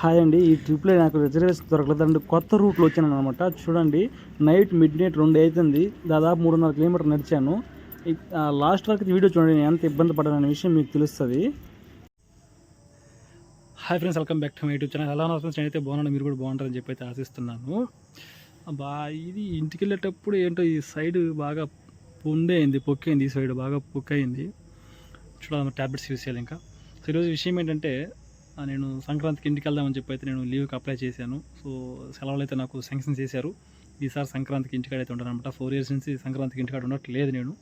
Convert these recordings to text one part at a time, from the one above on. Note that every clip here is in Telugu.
హాయ్ అండి. ఈ ట్రిప్లో నాకు రిజర్వేషన్ దొరకలేదండి. కొత్త రూట్లో వచ్చాను అనమాట చూడండి నైట్ మిడ్ నైట్ రెండు అవుతుంది దాదాపు మూడున్నర కిలోమీటర్ నడిచాను. లాస్ట్ వరకు వీడియో చూడండి నేను ఎంత ఇబ్బంది పడ్డాననే విషయం మీకు తెలుస్తుంది. Hi friends welcome back to my YouTube channel. ఎలా ఉన్నారు ఫ్రెండ్స్? నేనైతే బాగున్నాను. మీరు కూడా బాగుంటారని చెప్పి అయితే ఆశిస్తున్నాను. బా ఇది ఇంటికి వెళ్ళేటప్పుడు ఏంటో ఈ సైడ్ బాగా పొండేయింది పొక్కైంది ఈ సైడ్ బాగా పొక్కైంది చూడాలి ట్యాబ్లెట్స్ యూస్ చేయాలి ఇంకా. సో ఈరోజు విషయం ఏంటంటే నేను సంక్రాంతికి ఇంటికి వెళ్దామని చెప్పి అయితే నేను లీవ్కి అప్లై చేశాను. సో సెలవులు అయితే నాకు శాంక్షన్ చేశారు. ఈసారి సంక్రాంతికి ఇంటికాడ అయితే ఉంటాను అనమాట ఫోర్ ఇయర్స్ నుంచి సంక్రాంతికి ఇంటికాడ ఉండట్లేదు నేను.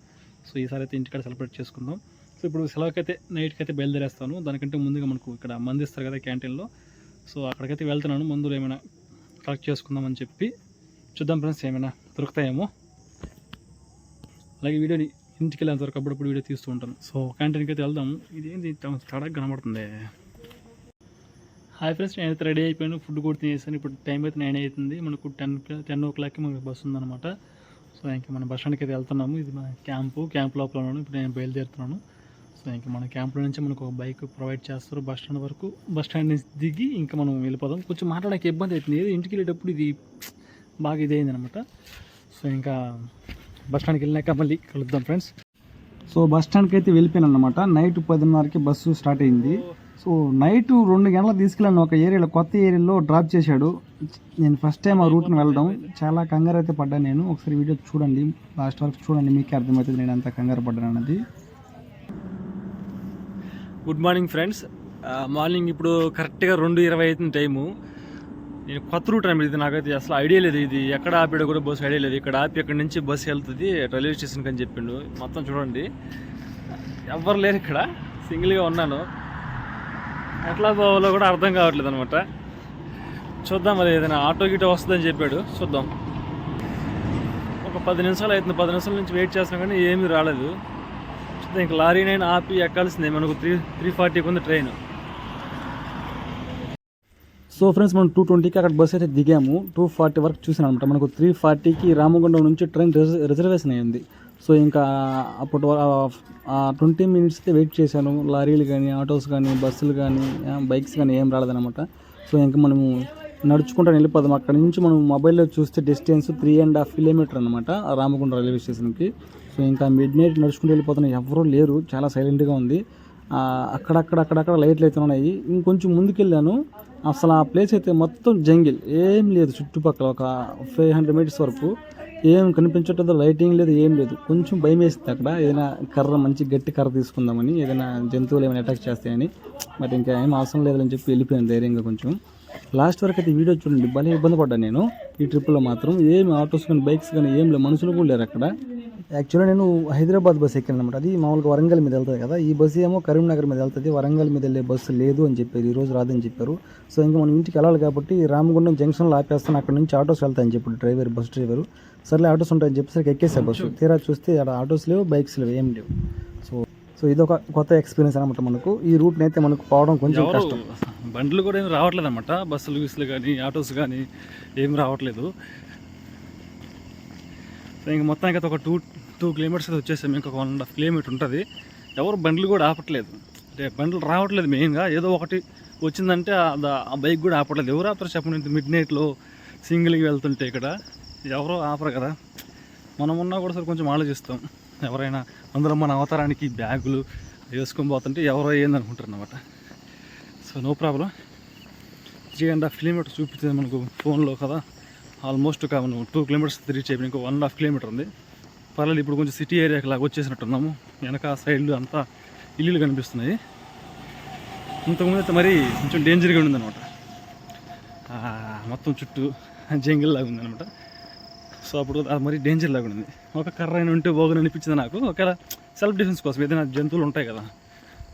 సో ఈసారి అయితే ఇంటికాడ సెలబ్రేట్ చేసుకుందాం. సో ఇప్పుడు సెలవుకైతే నైట్కి అయితే బయలుదేరేస్తాను. దానికంటే ముందుగా మనకు ఇక్కడ మంది ఇస్తారు కదా క్యాంటీన్లో సో అక్కడికైతే వెళ్తున్నాను. మందులు ఏమైనా కలెక్ట్ చేసుకుందామని చెప్పి చూద్దాం ఫ్రెండ్స్ ఏమైనా దొరుకుతాయేమో. అలాగే వీడియోని ఇంటికి వెళ్ళేంత వరకు అప్పుడప్పుడు వీడియో తీస్తూ ఉంటాను. సో క్యాంటీన్కి అయితే వెళ్దాం ఇదేంటి తడగా కనబడుతుంది. హాయ్ ఫ్రెండ్స్ నేనైతే రెడీ అయిపోయాను. ఫుడ్ కూడా తినేసాను. ఇప్పుడు టైం అయితే నైన్ అవుతుంది. మనకు టెన్ టెన్ ఓ క్లాక్కి మనకి బస్సు ఉందన్నమాట. సో ఇంకా మన బస్ స్టాండ్కి అయితే వెళ్తున్నాము. ఇది మన క్యాంపు క్యాంప్ లోపల ఉన్నాను. ఇప్పుడు నేను బయలుదేరుతున్నాను. సో ఇంకా మన క్యాంప్లో నుంచి మనకు ఒక బైక్ ప్రొవైడ్ చేస్తారు బస్ స్టాండ్ వరకు. బస్ స్టాండ్ నుంచి దిగి ఇంకా మనం వెళ్ళిపోదాం. కొంచెం మాట్లాడడానికి ఇబ్బంది అవుతుంది. ఏదో ఇంటికి వెళ్ళేటప్పుడు ఇది బాగా ఇదైంది అనమాట సో ఇంకా బస్ స్టాండ్కి వెళ్ళినాక మళ్ళీ కలుద్దాం ఫ్రెండ్స్. సో బస్ స్టాండ్కి అయితే వెళ్ళిపోయాను అనమాట నైట్ పదిన్నరకి బస్సు స్టార్ట్ అయింది. సో నైట్ రెండు గంటలకు తీసుకెళ్ళాను ఒక ఏరియాలో కొత్త ఏరియాలో డ్రాప్ చేశాడు. నేను ఫస్ట్ టైం ఆ రూట్ని వెళ్ళడం. చాలా కంగారు అయితే పడ్డాను నేను. ఒకసారి వీడియో చూడండి. లాస్ట్ వరకు చూడండి మీకే అర్థమవుతుంది నేను అంత కంగారు పడ్డాను అన్నది. గుడ్ మార్నింగ్ ఫ్రెండ్స్ మార్నింగ్ ఇప్పుడు కరెక్ట్గా రెండు ఇరవై అవుతుంది టైము నేను కొత్త రూట్ అనమాట ఇది నాకైతే అసలు ఐడియా లేదు ఇది. ఎక్కడ ఆపాడో కూడా బస్సు ఐడియా లేదు. ఇక్కడ ఆపి ఇక్కడ నుంచి బస్సు వెళ్తుంది రైల్వే స్టేషన్కి అని చెప్పిండు. మొత్తం చూడండి. ఎవరు లేరు ఇక్కడ. సింగిల్గా ఉన్నాను. ఎట్లా పోవాలో కూడా అర్థం కావట్లేదు అనమాట చూద్దాం మరి ఏదైనా ఆటో గిటో వస్తుందని చెప్పాడు. చూద్దాం. ఒక పది నిమిషాలు అవుతుంది. పది నిమిషాల నుంచి వెయిట్ చేస్తున్నాం కానీ ఏమీ రాలేదు. చూద్దాం ఇంక లారీ నైన్ ఆపి ఎక్కాల్సిందే. మనకు త్రీ త్రీ ఫార్టీకి ఉంది ట్రైన్. సో ఫ్రెండ్స్ మనం టూ ట్వంటీకి అక్కడ బస్ అయితే దిగాము. టూ ఫార్టీ వరకు చూసాను అనమాట మనకు త్రీ ఫార్టీకి రామగుండం నుంచి ట్రైన్ రిజ- రిజర్వేషన్ అయింది సో ఇంకా అప్పటి ట్వంటీ మినిట్స్కి వెయిట్ చేశాను. లారీలు కానీ ఆటోస్ కానీ బస్సులు కానీ బైక్స్ కానీ ఏం రాలేదన్నమాట. సో ఇంకా మనము నడుచుకుంటూ వెళ్ళిపోదాం. అక్కడ నుంచి మనం మొబైల్లో చూస్తే distance three and half kilometre అనమాట రామగుండ రైల్వే స్టేషన్కి. సో ఇంకా మిడ్ నైట్ నడుచుకుంటూ వెళ్ళిపోతున్నాం ఎవరూ లేరు. చాలా సైలెంట్గా ఉంది. అక్కడక్కడ అక్కడక్కడ లైట్లు అయితే ఉన్నాయి. ఇంకొంచెం ముందుకెళ్ళాను. అసలు ఆ ప్లేస్ అయితే మొత్తం జంగిల్. ఏం లేదు. చుట్టుపక్కల ఒక ఫైవ్ హండ్రెడ్ మీటర్స్ వరకు. ఏం కనిపించట్లేదు లైటింగ్ లేదు ఏం లేదు. కొంచెం భయం వేస్తుంది అక్కడ. ఏదైనా కర్ర మంచి గట్టి కర్ర తీసుకుందామని ఏదైనా జంతువులు ఏమైనా అటాక్ చేస్తాయని. మరి ఇంకా ఏం అవసరం లేదని చెప్పి వెళ్ళిపోయాను ధైర్యంగా కొంచెం. లాస్ట్ వరకు అయితే వీడియో చూడండి భలే ఇబ్బంది పడ్డాను నేను. ఈ ట్రిప్లో మాత్రం ఏమి ఆటోస్ కానీ బైక్స్ కానీ ఏం లేవు. మనుషులు కూడా లేరు అక్కడ. యాక్చువల్గా నేను హైదరాబాద్ బస్ ఎక్కాను అనమాట అది మామూలుగా వరంగల్ మీద వెళ్తుంది కదా. ఈ బస్సు ఏమో కరీంనగర్ మీద వెళ్తుంది. వరంగల్ మీద వెళ్ళే బస్సు లేదు అని చెప్పారు. ఈ రోజు రాదని చెప్పారు. సో ఇంకా మనం ఇంటికి వెళ్ళాలి కాబట్టి రామగుండం జంక్షన్లో ఆపేస్తాను. అక్కడ నుంచి ఆటోస్ వెళ్తాయని చెప్పాడు డ్రైవర్ బస్ డ్రైవర్ సర్లే ఆటోస్ ఉంటాయని చెప్పేసరికి ఎక్కేసా బస్సు. తీరా చూస్తే అక్కడ ఆటోస్ లేవు బైక్స్ లేవు ఏం లేవు. సో సో ఇది ఒక కొత్త ఎక్స్పీరియన్స్ అనమాట మనకు. ఈ రూట్ని అయితే మనకు పోవడం కొంచెం కష్టం. బండ్లు కూడా ఏం రావట్లేదు అనమాట బస్సులు గిస్సులు కానీ ఆటోస్ కానీ ఏం రావట్లేదు. సో ఇంక మొత్తానికి అయితే ఒక టూ టూ కిలోమీటర్స్ అయితే వచ్చేసాం. ఇంకొక వన్ అండ్ హాఫ్ కిలోమీటర్ ఉంటుంది. ఎవరు బండ్లు కూడా ఆపట్లేదు. అంటే బండ్లు రావట్లేదు మెయిన్గా ఏదో ఒకటి వచ్చిందంటే ఆ బైక్ కూడా ఆపట్లేదు. ఎవరు ఆపరు చెప్పండి. మిడ్ నైట్లో సింగిల్గా వెళ్తుంటే ఇక్కడ. ఎవరో ఆపరు కదా. మనం ఉన్నా కూడా సరే కొంచెం ఆలోచిస్తాం. ఎవరైనా అందులో మన అవతారానికి బ్యాగులు వేసుకొని పోతుంటే ఎవరో ఏందనుకుంటారు అనమాట so no problem. Three and half kilometre చూపిస్తుంది మనకు ఫోన్లో కదా. ఆల్మోస్ట్ ఒక మనం టూ కిలోమీటర్స్ రీచ్ అయిపోయి ఇంకో వన్ అండ్ హాఫ్ కిలోమీటర్ ఉంది. పర్లేదు ఇప్పుడు కొంచెం సిటీ ఏరియాకి లాగా వచ్చేసినట్టున్నాము. వెనక సైడ్లు అంతా ఇల్లులు కనిపిస్తున్నాయి. ఇంతకుముందు అయితే మరీ కొంచెం డేంజర్గా ఉందన్నమాట మొత్తం చుట్టూ జంగిల్ లాగా ఉందన్నమాట. సో అప్పుడు అది మరీ డేంజర్ లాగా ఉంది ఒక కర్ర అయిన ఉంటే బోగని అనిపించింది నాకు. ఒకవేళ సెల్ఫ్ డిఫెన్స్ కోసం ఏదైనా జంతువులు ఉంటాయి కదా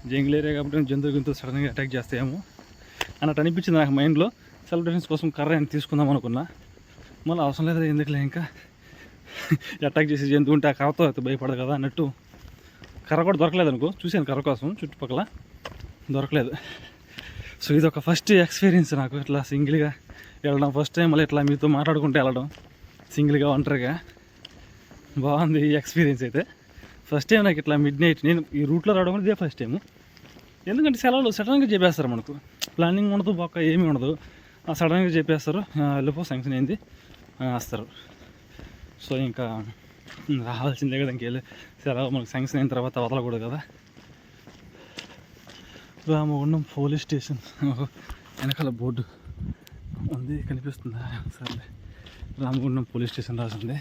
జంగిల్ ఏరియా కాబట్టి జంతువు జంతువు సడన్గా అటాక్ చేస్తాయేమో అన్నట్టు అనిపించింది నాకు మైండ్లో సెల్ఫ్ డిఫెన్స్ కోసం కర్ర అయిన తీసుకుందాం అనుకున్నా. మళ్ళీ అవసరం లేదు ఎందుకులే ఇంకా? అటాక్ చేసే జంతువు ఉంటే ఆ కర్రతో అయితే భయపడదు కదా అన్నట్టు. కర్ర కూడా దొరకలేదు అనుకో చూశాను కర్ర కోసం చుట్టుపక్కల. దొరకలేదు. సో ఇది ఒక ఫస్ట్ ఎక్స్పీరియన్స్ నాకు ఇట్లా సింగిల్గా వెళ్ళడం ఫస్ట్ టైం మళ్ళీ ఇట్లా మీతో మాట్లాడుకుంటూ వెళ్ళడం. సింగిల్గా ఒంటరిగా బాగుంది ఈ ఎక్స్పీరియన్స్ అయితే. ఫస్ట్ టైం నాకు ఇట్లా మిడ్ నైట్ నేను ఈ రూట్లో రావడం ఇదే ఫస్ట్ టైము ఎందుకంటే సెలవులు సడన్గా చెప్పేస్తారు మనకు. ప్లానింగ్ ఉండదు బొక్క ఏమీ ఉండదు. సడన్గా చెప్పేస్తారు వెళ్ళిపో శాంక్షన్ అయింది వేస్తారు. సో ఇంకా రావాల్సిందే కదా ఇంకెళ్ళి సెలవు మనకు శాంక్షన్ అయిన తర్వాత వదలకూడదు కదా. Ramagundam police station. వెనకాల బోర్డు ఉంది కనిపిస్తుందా? సరే. రామగుండం పోలీస్ స్టేషన్ రాసింది.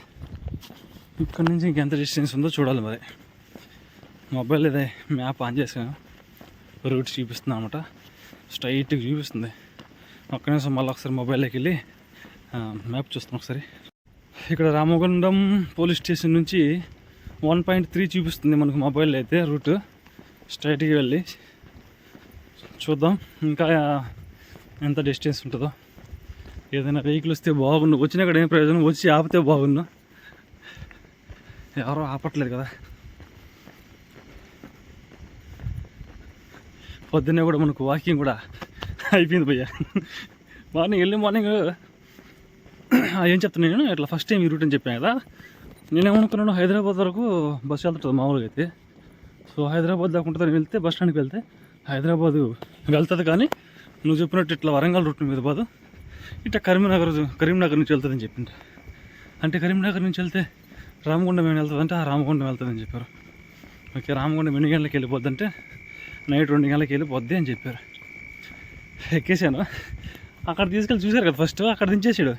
ఇక్కడ నుంచి ఇంకెంత డిస్టెన్స్ ఉందో చూడాలి మరి. మొబైల్ ఇదే మ్యాప్ ఆన్ చేసాను రూట్ చూపిస్తుంది అనమాట స్ట్రైట్గా చూపిస్తుంది. ఒక్క నిమిషం మళ్ళీ ఒకసారి మొబైల్లోకి వెళ్ళి మ్యాప్ చూస్తాను ఒకసారి. ఇక్కడ రామగుండం పోలీస్ స్టేషన్ నుంచి వన్ పాయింట్ త్రీ చూపిస్తుంది మనకు మొబైల్ అయితే రూట్ స్ట్రైట్గా వెళ్ళి చూద్దాం. ఇంకా ఎంత డిస్టెన్స్ ఉంటుందో. ఏదైనా వెహికల్ వస్తే బాగుండు. వచ్చిన అక్కడ ఏం ప్రయోజనం? వచ్చి ఆపితే బాగుండు. ఎవరో ఆపట్లేదు కదా. పొద్దున్నే కూడా మనకు వాకింగ్ కూడా అయిపోయింది భయ్య. మార్నింగ్ ఎర్లీ మార్నింగ్ ఏం చెప్తాను నేను? ఇట్లా ఫస్ట్ టైం ఈ రూట్ అని చెప్పాను కదా. నేనేమనుకున్నాను హైదరాబాద్ వరకు బస్సు వెళ్తుంటుంది మామూలుగా అయితే. సో హైదరాబాద్ దాకా నేను వెళ్తే బస్ స్టాండ్కి వెళ్తే హైదరాబాదు వెళ్తుంది కానీ నువ్వు చెప్పినట్టు ఇట్లా వరంగల్ రూట్ మీద పోదు ఇట్లా కరీంనగర్ కరీంనగర్ నుంచి వెళ్తుందని చెప్పింది అంటే కరీంనగర్ నుంచి వెళ్తే రామగుండం ఏమైనా వెళ్తుందంటే ఆ రామగుండం వెళ్తుందని చెప్పారు. ఓకే రామగుండం ఎన్ని గంటలకు వెళ్ళిపోద్దంటే నైట్ రెండు గంటలకు వెళ్ళిపోద్ది అని చెప్పారు. ఎక్కేసాను. అక్కడ తీసుకెళ్ళి చూశారు కదా ఫస్ట్ అక్కడ దించేసాడు.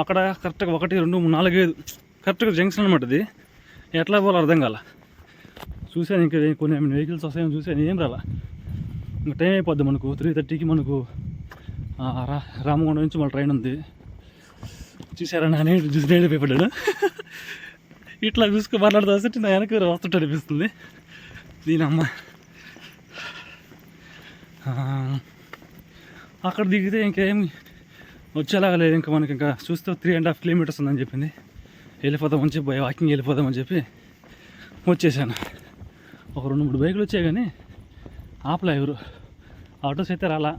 అక్కడ కరెక్ట్గా ఒకటి రెండు మూడు నాలుగు ఐదు కరెక్ట్గా జంక్షన్ అనమాట ఇది ఎట్లా పోవాలో అర్థం కాల. చూశాను ఇంకా కొన్ని వెహికల్స్ వస్తాయని చూశాను ఏం రాలా. ఇంకా టైం అయిపోద్ది మనకు త్రీ థర్టీకి మనకు రామగుండం నుంచి మళ్ళీ ట్రైన్ ఉంది. చూసారా నానే? చూసి నేను భయపడ్డాడు ఇట్లా చూసుకుని మాట్లాడుతూ వస్తుంటే నా వెనక వస్తుంటే అనిపిస్తుంది. దీని అమ్మ. అక్కడ దిగితే ఇంకేం వచ్చేలాగా లేదు. ఇంకా మనకి ఇంకా చూస్తే త్రీ అండ్ హాఫ్ కిలోమీటర్స్ ఉందని చెప్పింది. వెళ్ళిపోదామని చెప్పి వాకింగ్ వెళ్ళిపోదామని చెప్పి వచ్చేసాను. ఒక రెండు మూడు బైకులు వచ్చాయి కానీ ఆపలే ఎవరు. ఆటోస్ అయితే రాలా.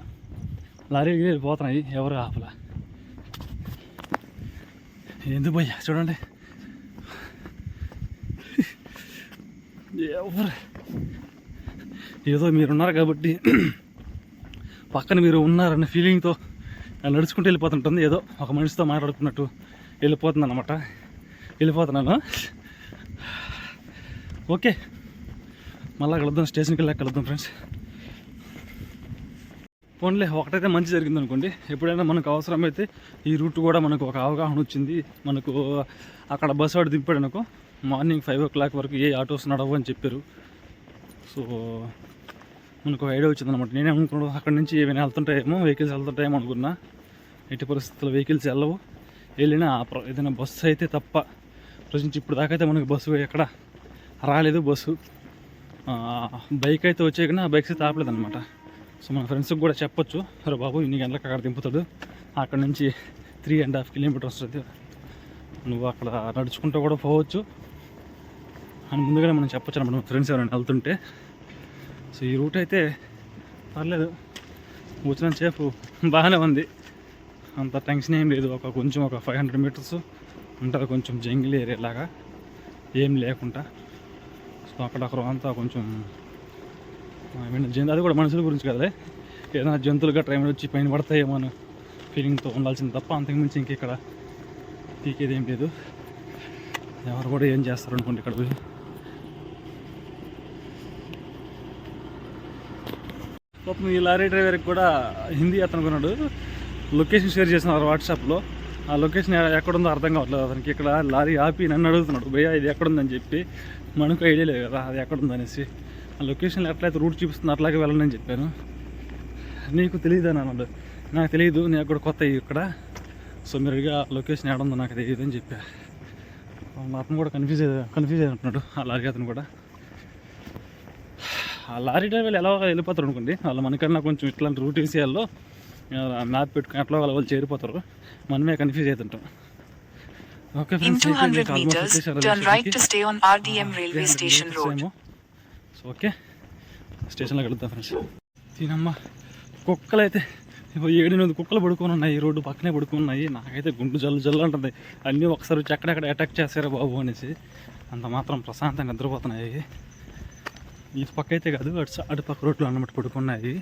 లారీలు వెళ్ళిపోతున్నాయి ఎవరు ఆపల? ఎందుకు పోయా? చూడండి. ఎవరు? ఏదో మీరు ఉన్నారు కాబట్టి పక్కన మీరు ఉన్నారన్న ఫీలింగ్తో నడుచుకుంటూ వెళ్ళిపోతుంటుంది. ఏదో ఒక మనిషితో మాట్లాడుకున్నట్టు వెళ్ళిపోతున్నాను అనమాట వెళ్ళిపోతున్నాను. ఓకే. మళ్ళీ కలుద్దాం. స్టేషన్కి వెళ్ళాక కలుద్దాం ఫ్రెండ్స్ పోన్లే ఒకటైతే మంచి జరిగింది అనుకోండి ఎప్పుడైనా మనకు అవసరమైతే ఈ రూట్ కూడా మనకు ఒక అవగాహన వచ్చింది. మనకు అక్కడ బస్సు వాడు దింపాడు అనుకో మార్నింగ్ ఫైవ్ ఓ క్లాక్ వరకు ఏ ఆటోస్ నడవు అని చెప్పారు. సో మనకు ఐడియా వచ్చింది అనమాట నేనే అనుకున్నాను అక్కడ నుంచి ఏమైనా వెళ్తుంటాయేమో వెహికల్స్ వెళ్తుంటాయేమో అనుకున్నా. ఎట్టి పరిస్థితుల్లో వెహికల్స్ వెళ్ళవు. వెళ్ళినా ఏదైనా బస్సు అయితే తప్ప ప్రజెంట్ ఇప్పుడు దాకా అయితే మనకు బస్సు ఎక్కడ రాలేదు బస్సు. బైక్ అయితే వచ్చే కానీ ఆ బైక్స్ అయితే ఆపలేదు అనమాట సో మన ఫ్రెండ్స్కి కూడా చెప్పొచ్చు. సరే బాబు ఇన్ని గంటలకు అక్కడ దింపుతాడు. అక్కడ నుంచి త్రీ అండ్ హాఫ్ కిలోమీటర్స్ వస్తుంది. నువ్వు అక్కడ నడుచుకుంటూ కూడా పోవచ్చు. అని ముందుగానే మనం చెప్పొచ్చు అనమాట ఫ్రెండ్స్ ఎవరైనా వెళ్తుంటే. సో ఈ రూట్ అయితే పర్లేదు. కూర్చున్న సేపు బాగానే ఉంది. అంత టెన్షన్ ఏం లేదు. ఒక కొంచెం ఒక ఫైవ్ హండ్రెడ్ మీటర్స్ ఉంటుంది. కొంచెం జంగిల్ ఏరియా లాగా ఏం లేకుండా. సో అక్కడక్కడ అంతా కొంచెం జంతు అది కూడా మనుషుల గురించి కదలే. ఏదైనా జంతువులు గట్రా ఏమైనా వచ్చి పైన పడతాయేమో అని ఫీలింగ్తో ఉండాల్సింది తప్ప అంతకుమించి ఇంక ఇక్కడ పీకేది ఏం లేదు. ఎవరు కూడా ఏం చేస్తారు అనుకోండి ఇక్కడ పోయి. పాపం ఈ లారీ డ్రైవర్కి కూడా హిందీ అతను కొన్నాడు. లొకేషన్ షేర్ చేస్తున్నారు వాట్సాప్లో ఆ లొకేషన్ ఎక్కడుందో అర్థం కావట్లేదు అతనికి. ఇక్కడ లారీ ఆపి నన్ను అడుగుతున్నాడు భయ్యా ఇది ఎక్కడుందని చెప్పి. మనకు ఐడియా లేదు కదా అది ఎక్కడుందనేసి. ఆ లొకేషన్ ఎట్లయితే రూట్ చూపిస్తుంది అట్లాగే వెళ్ళండి అని చెప్పాను. నీకు తెలియదు అని అన్నాడు నాకు తెలియదు నేను కూడా కొత్త ఇక్కడ. సో మీరు అడిగా లొకేషన్ ఎక్కడుందో నాకు తెలియదు అని చెప్పా. అతను కూడా కన్ఫ్యూజ్ కన్ఫ్యూజ్ అయినట్టున్నాడు ఆ లారీ అతను కూడా. ఆ లారీ డ్రైవర్లు ఎలా వెళ్ళిపోతారు అనుకోండి వాళ్ళు మనకన్నా కొంచెం ఇట్లాంటి రూట్ ఏరియాల్లో మ్యాప్ పెట్టుకుని ఎట్లా వాళ్ళు వాళ్ళు చేరిపోతారు మనమే కన్ఫ్యూజ్ అవుతుంటాం ఓకే 200 meters, సో ఓకే స్టేషన్లోకి వెళ్తాం ఫ్రెండ్స్ తినమ్మా. కుక్కలు అయితే ఏడెనిమిది కుక్కలు పడుకొని ఉన్నాయి. ఈ రోడ్డు పక్కనే పడుకొని ఉన్నాయి. నాకైతే గుండు జల్లు జల్లు అంటుంది. అన్నీ ఒకసారి వచ్చి అక్కడక్కడ అటాక్ చేస్తారా బాబు అనేసి. అంత మాత్రం ప్రశాంతంగా నిద్రపోతున్నాయి. ఈ పక్క అయితే కాదు అటు అటు పక్క రోడ్లు అన్నమాట పడుకున్నాయి.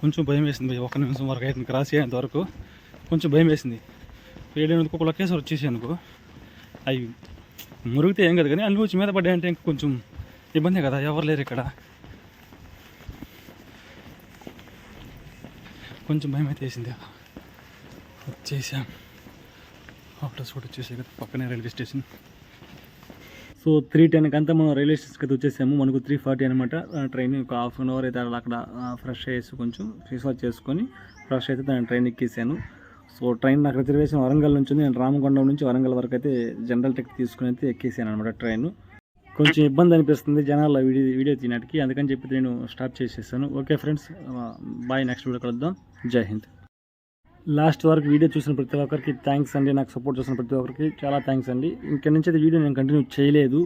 కొంచెం భయం వేసింది. ఒక ఒక్క నిమిషం వరకు అయితే క్రాస్ అయ్యేంత వరకు కొంచెం భయం వేసింది. ఏడెనిమిది కుక్కలు ఒకేసారి వచ్చేసి అనుకో. అవి మురిగితే ఏం కదా కానీ అన్ని వచ్చి మీద పడ్డాయంటే ఇంక కొంచెం ఇబ్బంది కదా ఎవరు లేరు ఇక్కడ. కొంచెం భయం అయితే వేసింది. వచ్చేసాం. ఆఫ్టర్ కూడా వచ్చేసాయి కదా పక్కనే రైల్వే స్టేషన్. సో త్రీ టెన్కి అంతా మనం రైల్వే స్టేషన్కి అయితే వచ్చేసాము. మనకు త్రీ ఫార్టీ అనమాట ట్రైన్ ఒక హాఫ్ అన్ అవర్ అయితే అలా అక్కడ ఫ్రెష్ అయ్యేసి కొంచెం ఫేస్ వాష్ చేసుకొని ఫ్రెష్ అయితే దాని ట్రైన్ ఎక్కేసాను. సో ట్రైన్ నాకు రిజర్వేషన్ వరంగల్ నుంచి నేను రామగుండం నుంచి వరంగల్ వరకు అయితే జనరల్ టికెట్ తీసుకుని అయితే ఎక్కేసాను అనమాట ట్రైన్ కొంచెం ఇబ్బంది అనిపిస్తుంది జనాల వీడియో వీడియో తినడానికి అందుకని చెప్పి నేను స్టాప్ చేసేసాను. Okay friends bye next video కలుద్దాం. జై హింద్. లాస్ట్ వరకు వీడియో చూసిన ప్రతి ఒక్కరికి థ్యాంక్స్ అండి. నాకు సపోర్ట్ చేసిన ప్రతి ఒక్కరికి చాలా థ్యాంక్స్ అండి. ఇంక నుంచి అయితే వీడియో నేను కంటిన్యూ చేయలేదు.